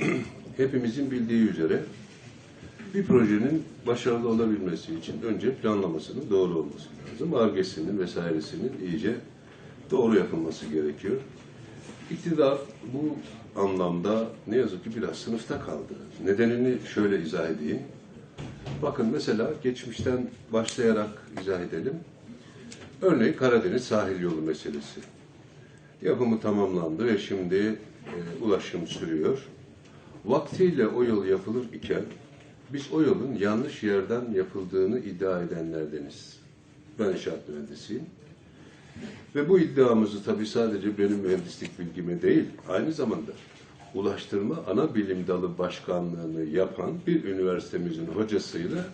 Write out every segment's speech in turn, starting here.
hepimizin bildiği üzere bir projenin başarılı olabilmesi için önce planlamasının doğru olması lazım. Argesinin vesairesinin iyice doğru yapılması gerekiyor. İktidar bu anlamda ne yazık ki biraz sınıfta kaldı. Nedenini şöyle izah edeyim. Bakın mesela geçmişten başlayarak izah edelim. Örneğin Karadeniz sahil yolu meselesi. Yapımı tamamlandı ve şimdi e, ulaşım sürüyor. Vaktiyle o yol yapılır iken biz o yolun yanlış yerden yapıldığını iddia edenlerdeniz. Ben inşaat mühendisiyim. Ve bu iddiamızı tabii sadece benim mühendislik bilgime değil, aynı zamanda Ulaştırma Ana Bilim Dalı Başkanlığını yapan bir üniversitemizin hocasıyla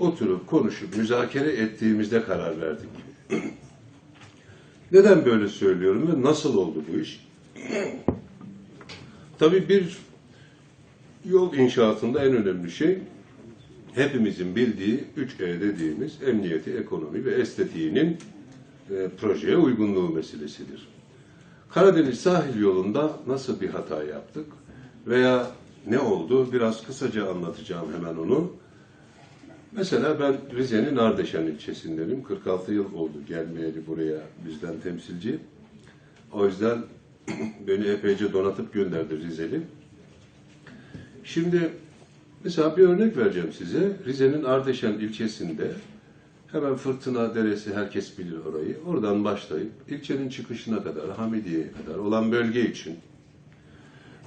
oturup konuşup müzakere ettiğimizde karar verdik. Neden böyle söylüyorum ve nasıl oldu bu iş? Tabii bir yol inşaatında en önemli şey hepimizin bildiği 3E dediğimiz emniyeti, ekonomi ve estetiğinin e, projeye uygunluğu meselesidir. Karadeniz sahil yolunda nasıl bir hata yaptık veya ne oldu biraz kısaca anlatacağım hemen onu. Mesela ben Rize'nin Ardeşen ilçesindenim. 46 yıl oldu gelmeyeli buraya bizden temsilci. O yüzden beni epeyce donatıp gönderdi Rizeli. Şimdi mesela bir örnek vereceğim size. Rize'nin Ardeşen ilçesinde hemen Fırtına Deresi herkes bilir orayı. Oradan başlayıp ilçenin çıkışına kadar, Hamidiye'ye kadar olan bölge için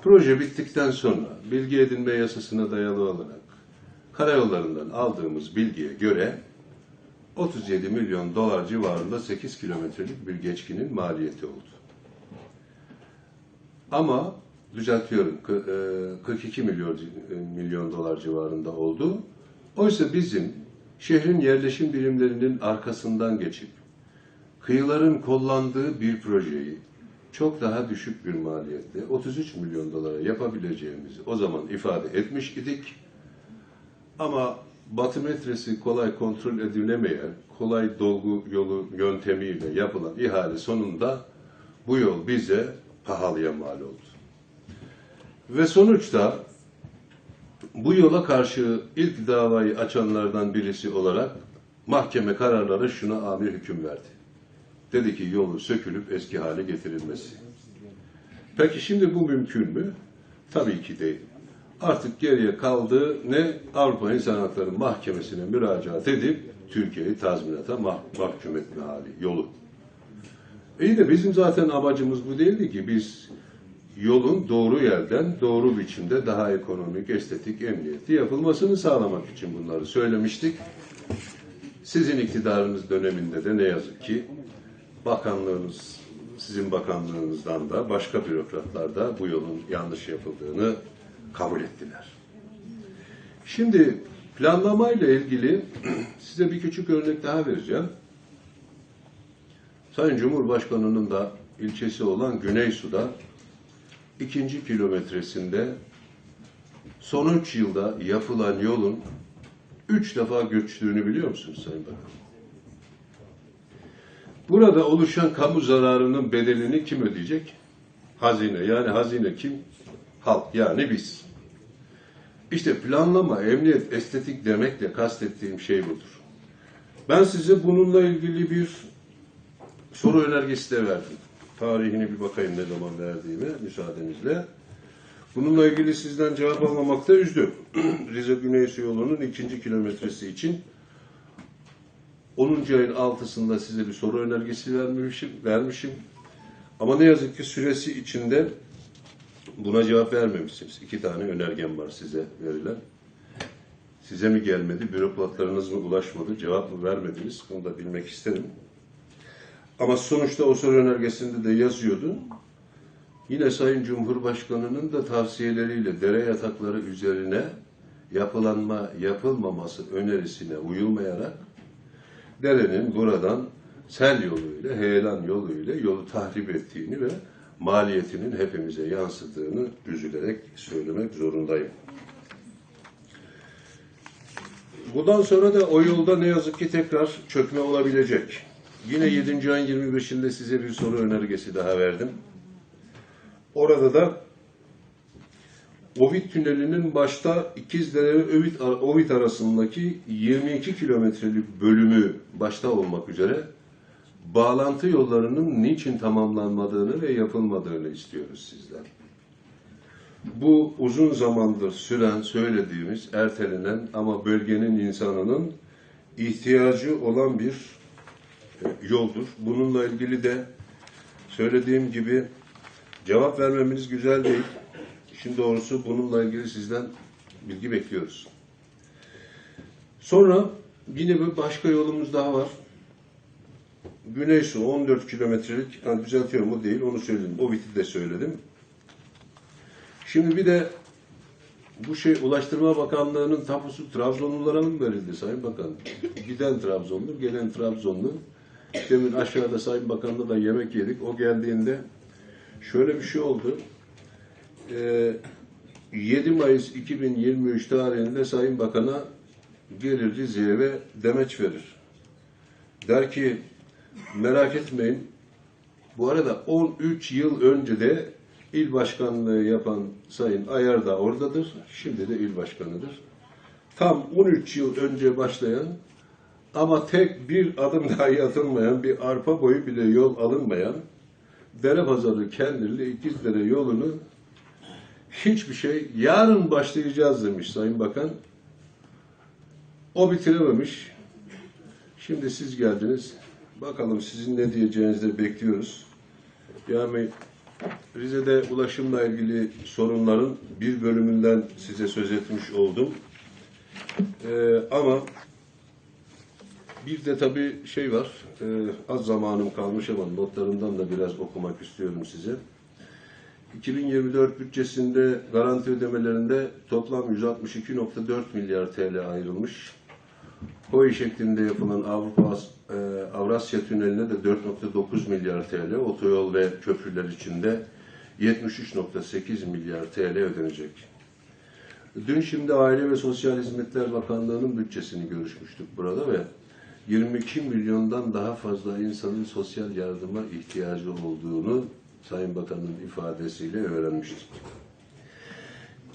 proje bittikten sonra bilgi edinme yasasına dayalı olarak karayollarından aldığımız bilgiye göre 37 milyon dolar civarında 8 kilometrelik bir geçkinin maliyeti oldu. Ama düzeltiyorum kı- e, 42 milyon e, milyon dolar civarında oldu. Oysa bizim şehrin yerleşim birimlerinin arkasından geçip kıyıların kollandığı bir projeyi çok daha düşük bir maliyette 33 milyon dolara yapabileceğimizi o zaman ifade etmiş idik. Ama batimetresi kolay kontrol edilemeyen, kolay dolgu yolu yöntemiyle yapılan ihale sonunda bu yol bize pahalıya mal oldu. Ve sonuçta bu yola karşı ilk davayı açanlardan birisi olarak mahkeme kararları şuna amir hüküm verdi. Dedi ki yolu sökülüp eski hale getirilmesi. Peki şimdi bu mümkün mü? Tabii ki değil. Artık geriye kaldı ne Avrupa İnsan Hakları Mahkemesi'ne müracaat edip Türkiye'yi tazminata mah- mahkum etme hali, yolu. İyi de bizim zaten amacımız bu değildi ki biz yolun doğru yerden doğru biçimde daha ekonomik, estetik, emniyetli yapılmasını sağlamak için bunları söylemiştik. Sizin iktidarınız döneminde de ne yazık ki bakanlığınız, sizin bakanlığınızdan da başka bürokratlar da bu yolun yanlış yapıldığını kabul ettiler. Şimdi planlamayla ilgili size bir küçük örnek daha vereceğim. Sayın Cumhurbaşkanı'nın da ilçesi olan Güneysu'da ikinci kilometresinde son üç yılda yapılan yolun üç defa göçtüğünü biliyor musunuz Sayın Bakan? Burada oluşan kamu zararının bedelini kim ödeyecek? Hazine. Yani hazine kim? Halk. Yani biz. İşte planlama, emniyet, estetik demekle kastettiğim şey budur. Ben size bununla ilgili bir soru önergesi de verdim. Tarihini bir bakayım ne zaman verdiğime müsaadenizle. Bununla ilgili sizden cevap almamakta üzdüm. Rize Güneysu yolunun ikinci kilometresi için 10. ayın 6'sında size bir soru önergesi vermişim, vermişim. Ama ne yazık ki süresi içinde buna cevap vermemişsiniz. İki tane önergem var size verilen. Size mi gelmedi, bürokratlarınız mı ulaşmadı, cevap mı vermediniz? Bunu da bilmek isterim. Ama sonuçta o soru önergesinde de yazıyordu. Yine Sayın Cumhurbaşkanı'nın da tavsiyeleriyle dere yatakları üzerine yapılanma yapılmaması önerisine uyulmayarak derenin buradan sel yoluyla, heyelan yoluyla yolu tahrip ettiğini ve maliyetinin hepimize yansıdığını üzülerek söylemek zorundayım. Bundan sonra da o yolda ne yazık ki tekrar çökme olabilecek. Yine 7. ayın 25'inde size bir soru önergesi daha verdim. Orada da Ovid Tüneli'nin başta İkizdere ve Ovid, Ovid arasındaki 22 kilometrelik bölümü başta olmak üzere bağlantı yollarının niçin tamamlanmadığını ve yapılmadığını istiyoruz sizden. Bu uzun zamandır süren, söylediğimiz, ertelenen ama bölgenin insanının ihtiyacı olan bir yoldur. Bununla ilgili de söylediğim gibi cevap vermemiz güzel değil. İşin doğrusu bununla ilgili sizden bilgi bekliyoruz. Sonra yine bir başka yolumuz daha var. Güneysu 14 kilometrelik, yani düzeltiyorum o değil, onu söyledim. O biti de söyledim. Şimdi bir de bu şey Ulaştırma Bakanlığı'nın tapusu Trabzonlulara mı verildi Sayın Bakan? Giden Trabzonlu, gelen Trabzonlu. Demin aşağıda Sayın Bakan'la da yemek yedik. O geldiğinde şöyle bir şey oldu. Ee, 7 Mayıs 2023 tarihinde Sayın Bakan'a gelir Rize'ye demeç verir. Der ki merak etmeyin bu arada 13 yıl önce de il başkanlığı yapan Sayın Ayar da oradadır. Şimdi de il başkanıdır. Tam 13 yıl önce başlayan ama tek bir adım dahi atılmayan, bir arpa boyu bile yol alınmayan Derepazarı Kendirli İkizdere yolunu hiçbir şey yarın başlayacağız demiş Sayın Bakan. O bitirememiş. Şimdi siz geldiniz. Bakalım sizin ne diyeceğinizi de bekliyoruz. Yani Rize'de ulaşımla ilgili sorunların bir bölümünden size söz etmiş oldum. Ee, ama bir de tabii şey var, e, az zamanım kalmış ama notlarımdan da biraz okumak istiyorum size. 2024 bütçesinde garanti ödemelerinde toplam 162.4 milyar TL ayrılmış. KOİ şeklinde yapılan Avrupa e, Avrasya Tüneli'ne de 4.9 milyar TL, otoyol ve köprüler için de 73.8 milyar TL ödenecek. Dün şimdi Aile ve Sosyal Hizmetler Bakanlığı'nın bütçesini görüşmüştük burada ve 22 milyondan daha fazla insanın sosyal yardıma ihtiyacı olduğunu Sayın Bakan'ın ifadesiyle öğrenmiştik.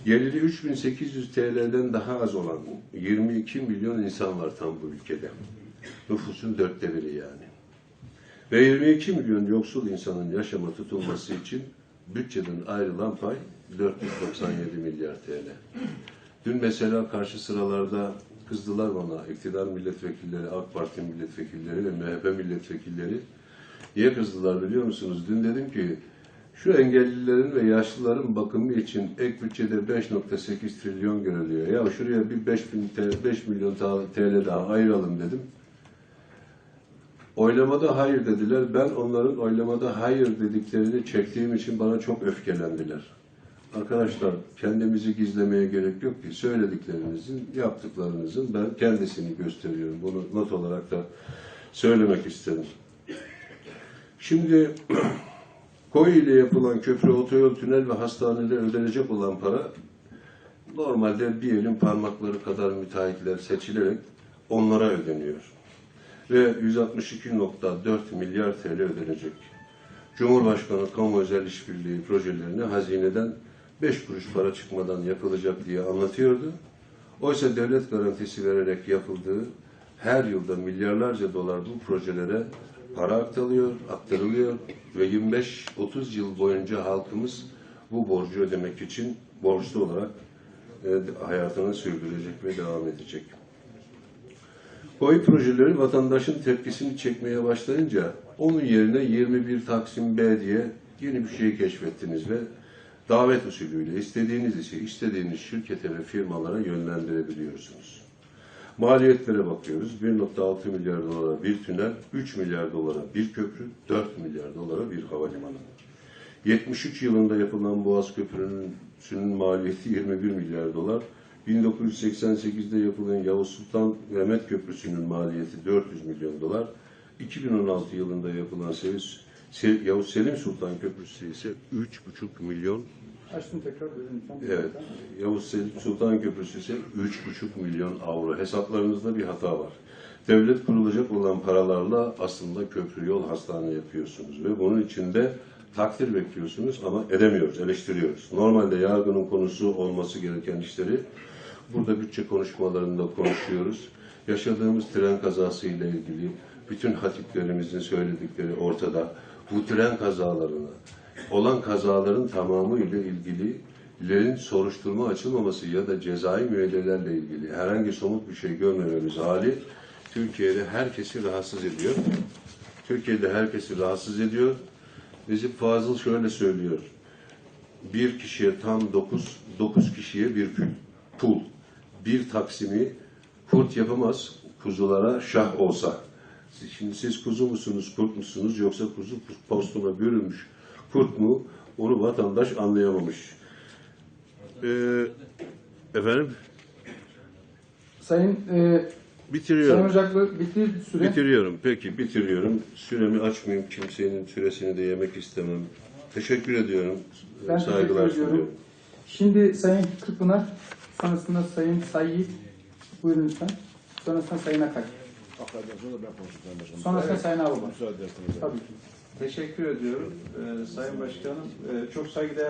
Geliri 3800 TL'den daha az olan 22 milyon insan var tam bu ülkede. Nüfusun dörtte biri yani. Ve 22 milyon yoksul insanın yaşama tutulması için bütçeden ayrılan pay 497 milyar TL. Dün mesela karşı sıralarda kızdılar bana iktidar milletvekilleri, AK Parti milletvekilleri ve MHP milletvekilleri. Niye kızdılar biliyor musunuz? Dün dedim ki şu engellilerin ve yaşlıların bakımı için ek bütçede 5.8 trilyon görülüyor. Ya şuraya bir 5, bin TL, 5 milyon TL daha ayıralım dedim. Oylamada hayır dediler. Ben onların oylamada hayır dediklerini çektiğim için bana çok öfkelendiler. Arkadaşlar kendimizi gizlemeye gerek yok ki söylediklerinizin, yaptıklarınızın ben kendisini gösteriyorum. Bunu not olarak da söylemek istedim. Şimdi KOİ ile yapılan köprü, otoyol, tünel ve hastaneler ödenecek olan para normalde bir elin parmakları kadar müteahhitler seçilerek onlara ödeniyor. Ve 162.4 milyar TL ödenecek. Cumhurbaşkanı kamu özel işbirliği projelerini hazineden 5 kuruş para çıkmadan yapılacak diye anlatıyordu. Oysa devlet garantisi vererek yapıldığı her yılda milyarlarca dolar bu projelere para aktarılıyor, aktarılıyor ve 25-30 yıl boyunca halkımız bu borcu ödemek için borçlu olarak e, hayatını sürdürecek ve devam edecek. KOİ projeleri vatandaşın tepkisini çekmeye başlayınca onun yerine 21 Taksim B diye yeni bir şey keşfettiniz ve davet usulüyle istediğiniz işi istediğiniz şirkete ve firmalara yönlendirebiliyorsunuz. Maliyetlere bakıyoruz. 1.6 milyar dolara bir tünel, 3 milyar dolara bir köprü, 4 milyar dolara bir havalimanı. 73 yılında yapılan Boğaz Köprüsü'nün maliyeti 21 milyar dolar. 1988'de yapılan Yavuz Sultan Mehmet Köprüsü'nün maliyeti 400 milyon dolar. 2016 yılında yapılan Seviz, Se- Yavuz Selim Sultan Köprüsü ise 3,5 milyon Açtım tekrar lütfen. Evet. Yavuz Selim Sultan Köprüsü ise 3,5 milyon avro. Hesaplarınızda bir hata var. Devlet kurulacak olan paralarla aslında köprü yol hastane yapıyorsunuz ve bunun içinde takdir bekliyorsunuz ama edemiyoruz, eleştiriyoruz. Normalde yargının konusu olması gereken işleri burada bütçe konuşmalarında konuşuyoruz. Yaşadığımız tren kazası ile ilgili bütün hatiplerimizin söyledikleri ortada. Bu tren kazalarına, olan kazaların tamamı ile ilgililerin soruşturma açılmaması ya da cezai müeyyidelerle ilgili herhangi somut bir şey görmememiz hali Türkiye'de herkesi rahatsız ediyor. Türkiye'de herkesi rahatsız ediyor. Necip Fazıl şöyle söylüyor. Bir kişiye tam dokuz, dokuz kişiye bir pul. pul. Bir taksimi kurt yapamaz, kuzulara şah olsa. Şimdi siz kuzu musunuz, kurt musunuz yoksa kuzu postuna bürünmüş kurt mu? Onu vatandaş anlayamamış. Ee, efendim? Sayın, e, Sayın Bitiriyorum. Ocaklı bitti süre. Bitiriyorum. Peki bitiriyorum. Süremi açmayayım. Kimsenin süresini de yemek istemem. Teşekkür ediyorum. Ben teşekkür Saygılar ediyorum. sunuyorum. Şimdi Sayın Kırpınar, sonrasında Sayın Sayyi, buyurun lütfen. Sonrasında Sayın Akay. Arkadaşlar da ben konuşacağım başkanım. Sonrasında Sayın Ağbaba. Müsaade ederseniz. Tabii ki. Teşekkür ediyorum. Ee, Sayın Başkanım, e, çok saygıdeğer